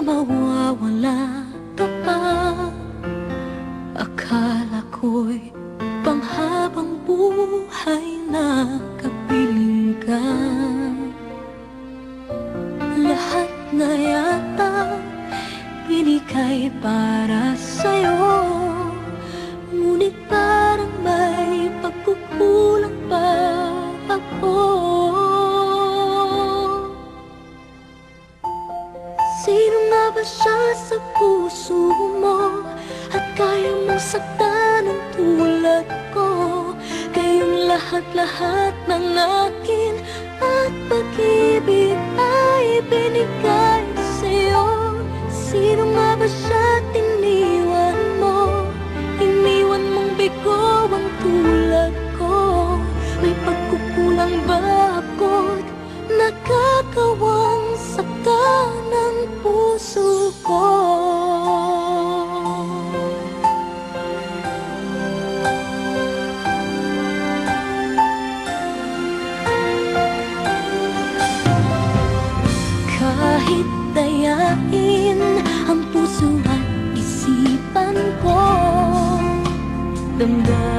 mawawala pa. Akala ko'y panghabang buhay na kapiling ka Lahat na yata binigay para sa'yo Ngunit parang ba siya sa puso mo? At kaya mong saktan ang tulad ko Kayong lahat-lahat ng akin At pag-ibig ay binigay sa'yo Sino nga ba siya tiniwan mo? Iniwan mong bigo ang tulad ko May pagkukulang ba ako't Nakakawang saktan ng puso ko. Kahit dayain ang puso at isipan ko Damdamin